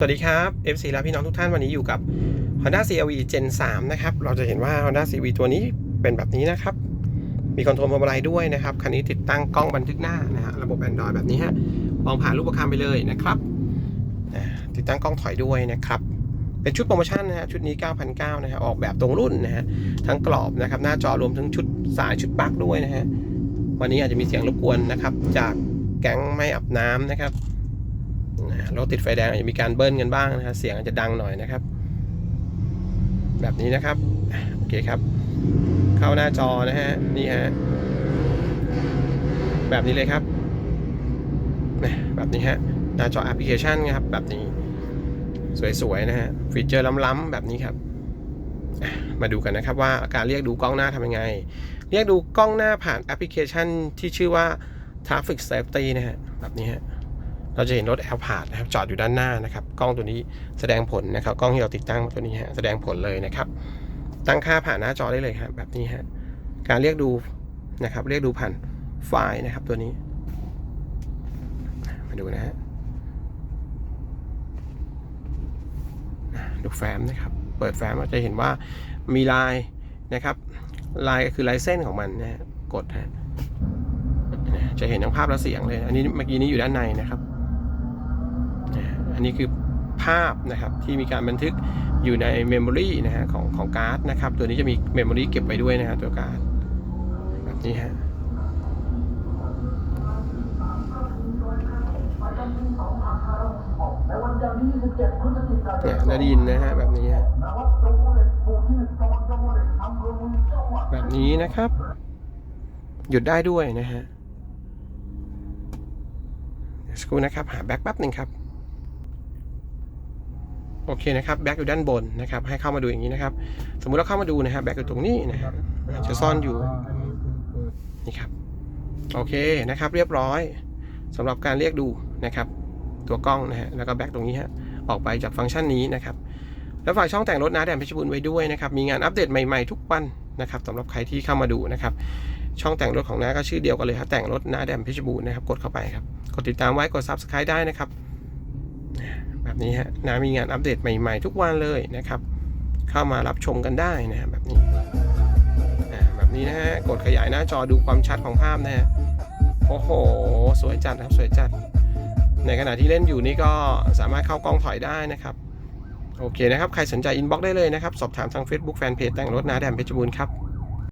สวัสดีครับ FC และพี่น้องทุกท่านวันนี้อยู่กับ Honda CRV Gen 3 นะครับ เราจะเห็นว่า Honda CRV ตัวนี้เป็นแบบนี้นะครับ มีคอนโทรลพวงมาลัยด้วยนะครับ คันนี้ติดตั้งกล้องบันทึกหน้านะฮะ ระบบ Android แบบนี้ฮะ มองผ่านรูปประคำไปเลยนะครับ ติดตั้งกล้องถอยด้วยนะครับ เป็นชุดโปรโมชั่นนะฮะ ชุดนี้ 9,900นะฮะ ออกแบบตรงรุ่นนะฮะ ทั้งกรอบนะครับ หน้าจอรวมทั้งชุดสายชุดปลั๊กด้วยนะฮะ วันนี้อาจจะมีเสียงรบกวนนะครับ จากแก๊งไม่อาบน้ำนะครับ รถติดไฟแดงอาจจะมีการเบิ้ลกันบ้างนะฮะเสียงอาจจะดังหน่อยนะครับ แบบนี้นะครับโอเคครับ เข้าหน้าจอนะฮะนี่ฮะแบบนี้เลยครับแบบนี้ฮะหน้าจอแอปพลิเคชันครับ แบบนี้สวยๆนะฮะฟีเจอร์ล้ำๆแบบนี้ครับมาดูกันนะครับว่าการเรียกดูกล้องหน้าทำยังไง เรียกดูกล้องหน้าผ่านแอปพลิเคชันที่ชื่อว่า Traffic Safety นะฮะแบบนี้ฮะ เราจะเห็นรถแอลพาดนะครับจอดอยู่ด้านหน้านะครับ กล้องตัวนี้แสดงผลนะครับ กล้องที่เราติดตั้งตัวนี้ฮะแสดงผลเลยนะครับ ตั้งค่าผ่านหน้าจอได้เลยครับแบบนี้ฮะการเรียกดูนะครับ เรียกดูผ่านไฟล์นะครับตัวนี้ มาดูนะฮะดูแฟ้มนะครับ เปิดแฟ้มเราจะเห็นว่ามีลายนะครับ ลายก็คือลายเส้นของมันนะฮะกดฮะจะเห็นทั้งภาพและเสียงเลย อันนี้เมื่อกี้นี้อยู่ด้านในนะครับ อันนี้คือภาพนะครับที่มีการบันทึกอยู่ในเมมโมรีนะฮะของของการ์ดนะครับ ตัวนี้จะมีเมมโมรีเก็บไว้ด้วยนะฮะตัวการ์ดแบบนี้ฮะเนี่ยนาดินนะฮะแบบนี้ฮะแบบนี้นะครับ หยุดได้ด้วยนะฮะสกูนะครับ หาแบ็คแป๊บหนึ่งครับ โอเคนะครับแบ็คอยู่ด้านบนนะครับให้เข้ามาดูอย่างนี้นะครับ สมมุติเราเข้ามาดูนะครับแบ็คอยู่ตรงนี้นะฮะจะซ่อนอยู่นี่ครับโอเคนะครับ เรียบร้อยสำหรับการเรียกดูนะครับ ตัวกล้องนะฮะแล้วก็แบ็คตรงนี้ฮะออกไปจากฟังก์ชันนี้นะครับแล้วฝากช่องแต่งรถนะแดนเพชรบุญไว้ด้วยนะครับมีงานอัปเดตใหม่ๆทุกวันนะครับสำหรับใครที่เข้ามาดูนะครับช่องแต่งรถของน้าก็ชื่อเดียวกันเลยครับแต่งรถน้าแดมเพชรบูรณ์นะครับกดเข้าไปครับ กดติดตามไว้กด subscribe ได้นะครับ แบบนี้ฮะน้ามีงานอัปเดตใหม่ๆ ทุกวันเลยนะครับ เข้ามารับชมกันได้นะฮะแบบนี้แบบนี้นะฮะกดขยายหน้าจอดูความชัดของภาพนะฮะโอ้โห สวยจัดครับสวยจัด ในขณะที่เล่นอยู่นี่ก็สามารถเข้ากล้องถอยได้นะครับ โอเคนะครับ ใครสนใจอินบ็อกได้เลยนะครับ สอบถามทาง Facebook Fanpage แต่งรถนาแดมเพชรบูรณ์ครับ